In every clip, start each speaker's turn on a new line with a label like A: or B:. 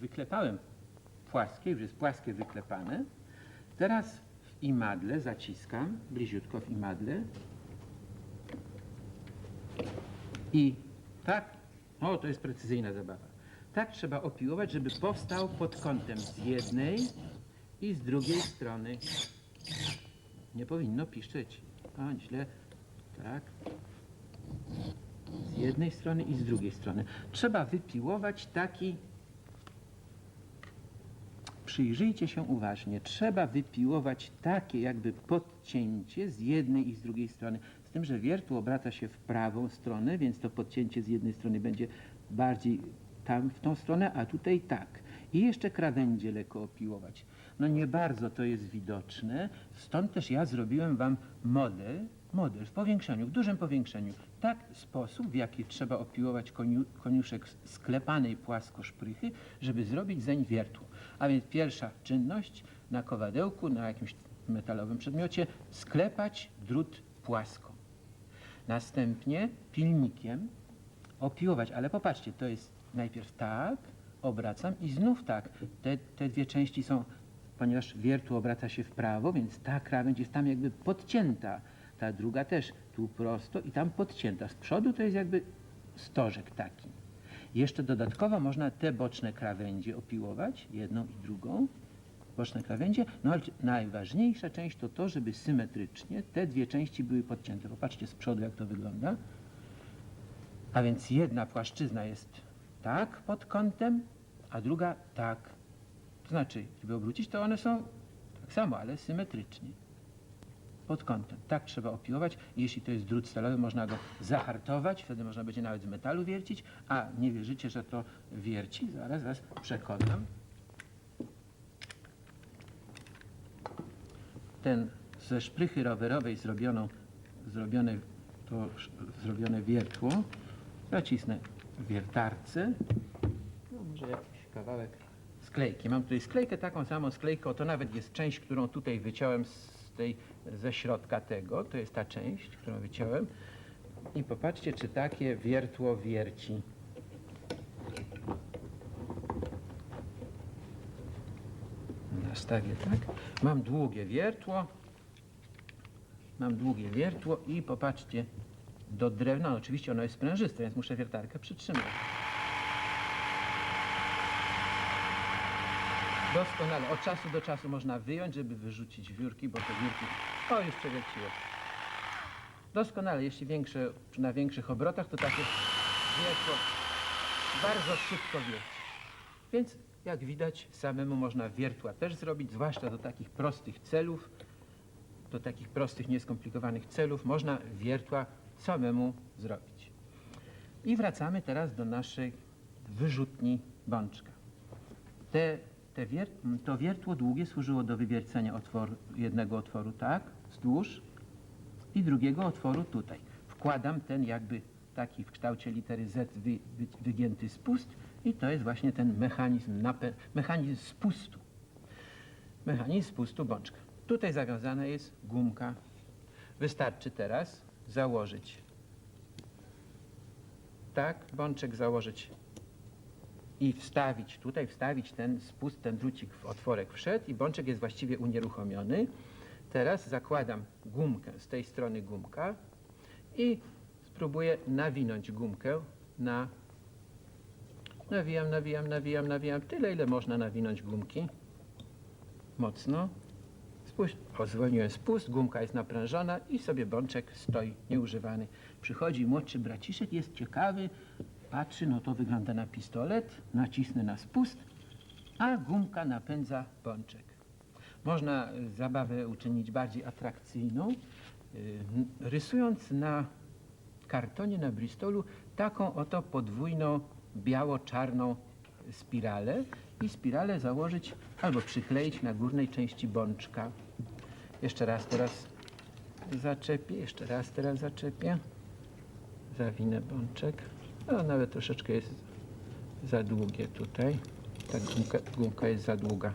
A: wyklepałem płaskie, już jest płaskie wyklepane. Teraz w imadle zaciskam, bliziutko w imadle. I tak, o to jest precyzyjna zabawa. Tak trzeba opiłować, żeby powstał pod kątem z jednej i z drugiej strony. Nie powinno piszczeć. O, źle. Tak. Z jednej strony i z drugiej strony. Trzeba wypiłować taki. Przyjrzyjcie się uważnie. Trzeba wypiłować takie jakby podcięcie z jednej i z drugiej strony. Z tym, że wiertło obraca się w prawą stronę, więc to podcięcie z jednej strony będzie bardziej tam w tą stronę, a tutaj tak. I jeszcze krawędzie lekko opiłować. No nie bardzo to jest widoczne, stąd też ja zrobiłem wam model, model w powiększeniu, w dużym powiększeniu. Tak sposób, w jaki trzeba opiłować koniu, koniuszek sklepanej płasko szprychy, żeby zrobić zeń wiertło. A więc pierwsza czynność na kowadełku, na jakimś metalowym przedmiocie, sklepać drut płasko. Następnie pilnikiem opiłować, ale popatrzcie, to jest najpierw tak, obracam i znów tak. Te, te dwie części są, ponieważ wiertło obraca się w prawo, więc ta krawędź jest tam jakby podcięta. Ta druga też tu prosto i tam podcięta. Z przodu to jest jakby stożek taki. Jeszcze dodatkowo można te boczne krawędzie opiłować, jedną i drugą, boczne krawędzie, no ale najważniejsza część to to, żeby symetrycznie te dwie części były podcięte. Popatrzcie z przodu, jak to wygląda. A więc jedna płaszczyzna jest tak pod kątem, a druga tak. To znaczy, żeby obrócić, to one są tak samo, ale symetrycznie. Pod kątem. Tak trzeba opiłować. Jeśli to jest drut stalowy, można go zahartować, wtedy można będzie nawet z metalu wiercić, a nie wierzycie, że to wierci. Zaraz was przekonam. Ten ze szprychy rowerowej zrobioną, zrobione, to zrobione wiertło zacisnę w wiertarce. No może jakiś kawałek sklejki. Mam tutaj sklejkę, taką samą sklejkę. To nawet jest część, którą tutaj wyciąłem z tej, ze środka tego. To jest ta część, którą wyciąłem. I popatrzcie, czy takie wiertło wierci. Nastawię tak. Mam długie wiertło. Mam długie wiertło i popatrzcie, do drewna, no oczywiście ono jest sprężyste, więc muszę wiertarkę przytrzymać. Doskonale. Od czasu do czasu można wyjąć, żeby wyrzucić wiórki, bo te wiórki... O, już przewierciło. Doskonale. Jeśli większe, na większych obrotach, to takie wiertło bardzo szybko wierci. Więc jak widać, samemu można wiertła też zrobić, zwłaszcza do takich prostych celów, do takich prostych, nieskomplikowanych celów można wiertła samemu zrobić. I wracamy teraz do naszej wyrzutni bączka. Te, te wier, to wiertło długie służyło do wywiercenia otworu, jednego otworu tak, wzdłuż i drugiego otworu tutaj. Wkładam ten jakby taki w kształcie litery Z wy, wy, wygięty spust i to jest właśnie ten mechanizm, mechanizm spustu. Mechanizm spustu bączka. Tutaj zawiązana jest gumka. Wystarczy teraz założyć. Tak, bączek założyć i wstawić tutaj, wstawić ten spust, ten drucik w otworek wszedł i bączek jest właściwie unieruchomiony. Teraz zakładam gumkę, z tej strony gumka i spróbuję nawinąć gumkę na... Nawijam, nawijam, nawijam, nawijam, tyle ile można nawinąć gumki. Mocno. Spuść, o, spust, gumka jest naprężona i sobie bączek stoi nieużywany. Przychodzi młodszy braciszek, jest ciekawy, patrzy, no to wygląda na pistolet, nacisnę na spust, a gumka napędza bączek. Można y, zabawę uczynić bardziej atrakcyjną, n- rysując na kartonie, na bristolu taką oto podwójną biało-czarną spiralę i spiralę założyć albo przykleić na górnej części bączka. Jeszcze raz teraz zaczepię, jeszcze raz teraz zaczepię. Zawinę bączek. No, nawet troszeczkę jest za długie tutaj. Ta gumka, gumka jest za długa.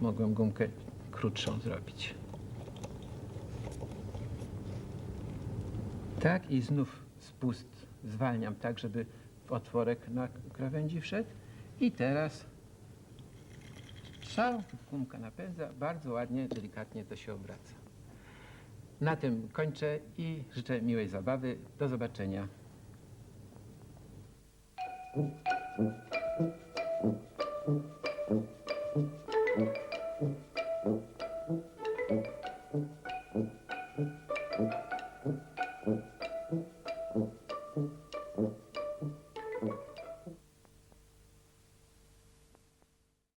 A: Mogłem gumkę krótszą zrobić. Tak i znów spust zwalniam tak, żeby otworek na krawędzi wszedł. I teraz strzał, gumka napędza, bardzo ładnie, delikatnie to się obraca. Na tym kończę i życzę miłej zabawy. Do zobaczenia. Thank you.